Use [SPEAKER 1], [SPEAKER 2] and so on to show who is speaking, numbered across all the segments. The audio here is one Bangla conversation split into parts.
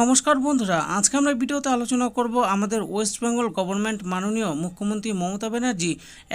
[SPEAKER 1] নমস্কার বন্ধুরা, আজকে আমরা ভিডিওতে আলোচনা করব আমাদের ওয়েস্ট বেঙ্গল গভর্নমেন্ট মাননীয় মুখ্যমন্ত্রী মমতা ব্যানার্জি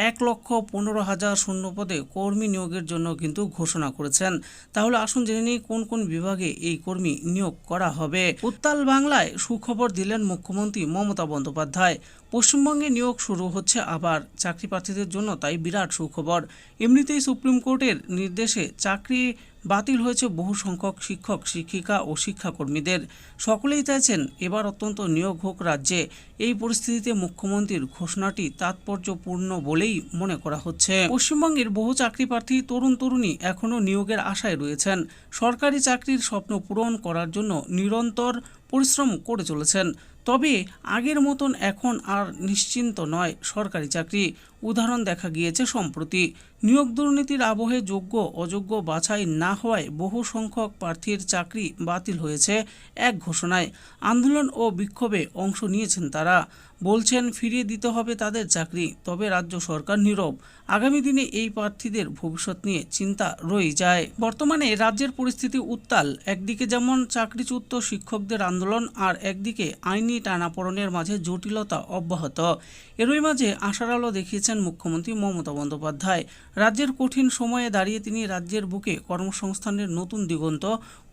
[SPEAKER 1] এক লক্ষ পনেরো হাজার শূন্য পদে কর্মী নিয়োগের জন্য কিন্তু ঘোষণা করেছেন। তাহলে আসুন জেনে নিই কোন কোন বিভাগে এই কর্মী নিয়োগ করা হবে। উত্তাল বাংলায় সুখবর দিলেন মুখ্যমন্ত্রী মমতা বন্দ্যোপাধ্যায়। পশ্চিমবঙ্গে নিয়োগ শুরু হচ্ছে আবার। চাকরি প্রার্থীদের জন্য তাই বিরাট সুখবর। এমনিতেই সুপ্রিম কোর্টের নির্দেশে চাকরি বাতিল হয়েছে বহু সংখ্যক শিক্ষক, শিক্ষিকা ও শিক্ষাকর্মীদের। সকলেই চাইছেন এবার অত্যন্ত নিয়োগ হোক রাজ্যে। এই পরিস্থিতিতে মুখ্যমন্ত্রীর ঘোষণাটি তাৎপর্যপূর্ণ বলেই মনে করা হচ্ছে। পশ্চিমবঙ্গের বহু চাকরি প্রার্থী, তরুণ তরুণী এখনও নিয়োগের আশায় রয়েছেন। সরকারি চাকরির স্বপ্ন পূরণ করার জন্য নিরন্তর পরিশ্রম করে চলেছেন। তবে আগের মতন এখন আর নিশ্চিন্ত নয় সরকারি চাকরি। উদাহরণ দেখা গিয়েছে সম্প্রতি। নিয়োগ দুর্নীতির আবহে যোগ্য, অযোগ্য বাছাই না হওয়ায় বহু সংখ্যক প্রার্থীর চাকরি বাতিল হয়েছে এক ঘোষণায়। আন্দোলন ও বিক্ষোভে অংশ নিয়েছেন তারা। বলছেন, ফিরিয়ে দিতে হবে তাদের চাকরি, তবে রাজ্য সরকার নীরব। আগামী দিনে এই প্রার্থীদের ভবিষ্যৎ নিয়ে চিন্তা রয়ে যায়। বর্তমানে রাজ্যের পরিস্থিতি উত্তাল। একদিকে যেমন চাকরিচ্যুত শিক্ষকদের আন্দোলন, আর একদিকে আইনি টানাপড়নের মাঝে জটিলতা অব্যাহত। এরই মাঝে আশার আলো দেখিয়েছেন মুখ্যমন্ত্রী মমতা বন্দ্যোপাধ্যায়। রাজ্যের কঠিন সময়ে দাঁড়িয়ে তিনি রাজ্যের বুকে কর্মসংস্থানের নতুন দিগন্ত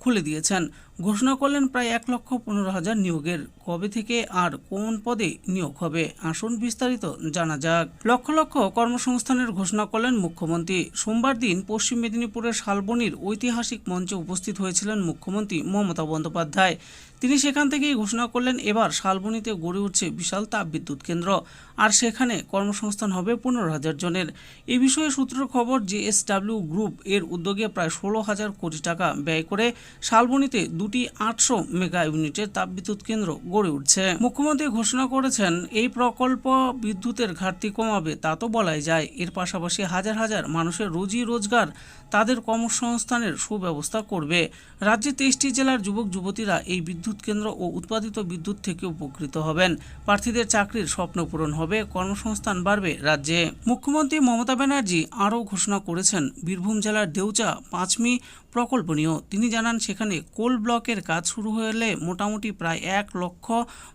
[SPEAKER 1] খুলে দিয়েছেন। ঘোষণা করলেন প্রায় এক লক্ষ পনেরো হাজার নিয়োগের। কবে থেকে আর কোন পদে নিয়োগ হবে? আসুন বিস্তারিত জানা যাক। লক্ষ লক্ষ কর্মসংস্থানের ঘোষণা করলেন মুখ্যমন্ত্রী। সোমবার দিন পশ্চিম মেদিনীপুরের শালবনির ঐতিহাসিক মঞ্চে উপস্থিত হয়েছিলেন মুখ্যমন্ত্রী মমতা বন্দ্যোপাধ্যায়। তিনি সেখান থেকেই ঘোষণা করলেন, এবার শালবনিতে গড়ে উঠছে বিশাল তাপবিদ্যুৎ কেন্দ্র। আর সেখানে কর্মসংস্থান হবে পনেরো হাজার জনের। এ বিষয়ে সূত্রের খবর জেএসডাব্লিউ গ্রুপ এর উদ্যোগে প্রায় ষোলো হাজার কোটি টাকা ব্যয় করে শালবনিতে দুটি আটশো মেগা ইউনিটের তাপবিদ্যুৎ কেন্দ্র গড়ে উঠছে। মুখ্যমন্ত্রী ঘোষণা করেছেন, এই প্রকল্প বিদ্যুতের ঘাটতি কমাবে, তা তো বলাই যায়। এর পাশাপাশি হাজার হাজার মানুষের রুজি রোজগার তাদের কর্মসংস্থানের সুব্যবস্থা করবে। রাজ্যে তেইশটি জেলার যুবক, যুবতীরা এই বিদ্যুৎ কেন্দ্র ও উৎপাদিত বিদ্যুৎ থেকে উপকৃত হবেন। প্রার্থীদের চাকরির স্বপ্ন পূরণ হবে, কর্মসংস্থান বাড়বে রাজ্যে। মুখ্যমন্ত্রী মমতা ব্যানার্জি আরও ঘোষণা করেছেন, বীরভূম জেলার দেউচা পাঁচমি প্রকল্প নিয়েও। তিনি জানান সেখানে কোল ব্লকের কাজ শুরু হলে মোটামুটি প্রায় এক লক্ষ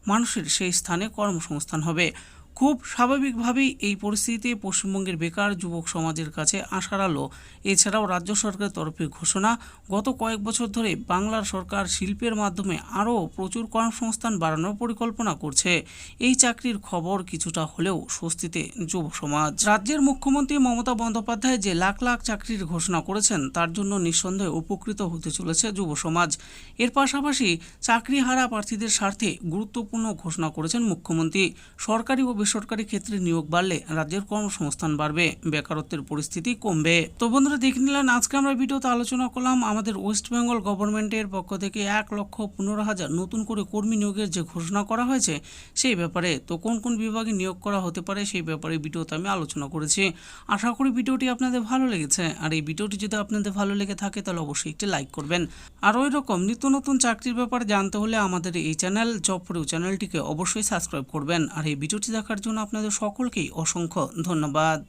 [SPEAKER 1] মানুষের সেই স্থানে কর্মসংস্থান হবে। খুব স্বাভাবিকভাবেই এই পরিস্থিতিতে পশ্চিমবঙ্গের বেকার যুবক সমাজের কাছে আশার আলো। এছাড়াও রাজ্য সরকারের তরফে ঘোষণা, গত কয়েক বছর ধরে বাংলার সরকার শিল্পের মাধ্যমে আরও প্রচুর কর্মসংস্থান বাড়ানোর পরিকল্পনা করছে। এই চাকরির খবর কিছুটা হলেও স্বস্তিতে যুব সমাজ। রাজ্যের মুখ্যমন্ত্রী মমতা বন্দ্যোপাধ্যায় যে লাখ লাখ চাকরির ঘোষণা করেছেন, তার জন্য নিঃসন্দেহে উপকৃত হতে চলেছে যুব সমাজ। এর পাশাপাশি চাকরি হারা প্রার্থীদের স্বার্থে গুরুত্বপূর্ণ ঘোষণা করেছেন মুখ্যমন্ত্রী। সরকারি ও বেসরকারি ক্ষেত্রে নিয়োগ বাড়লে রাজ্যের কর্মসংস্থান বাড়বে, বেকারত্বের পরিস্থিতি কমবে। তো বন্ধুরা, দেখে নিলেন, আজকে আমরা ভিডিওতে আলোচনা করলাম আমাদের ওয়েস্ট বেঙ্গল গভর্নমেন্টের পক্ষ থেকে এক লক্ষ পনেরো হাজার নতুন করে কর্মী নিয়োগের যে ঘোষণা করা হয়েছে, সেই ব্যাপারে তো কোন কোন বিভাগে নিয়োগ করা হতে পারে, সেই ব্যাপারে ভিডিওতে আমি আলোচনা করেছি। আশা করি ভিডিওটি আপনাদের ভালো লেগেছে। আর এই ভিডিওটি যদি আপনাদের ভালো লেগে থাকে, তাহলে অবশ্যই একটি লাইক করবেন। আর ওই রকম নিত্য নতুন চাকরির ব্যাপারে জানতে হলে আমাদের এই চ্যানেল জব চ্যানেলটিকে অবশ্যই সাবস্ক্রাইব করবেন। আর এই ভিডিওটি দেখার জন্য আপনাদের সকলকেই অসংখ্য ধন্যবাদ।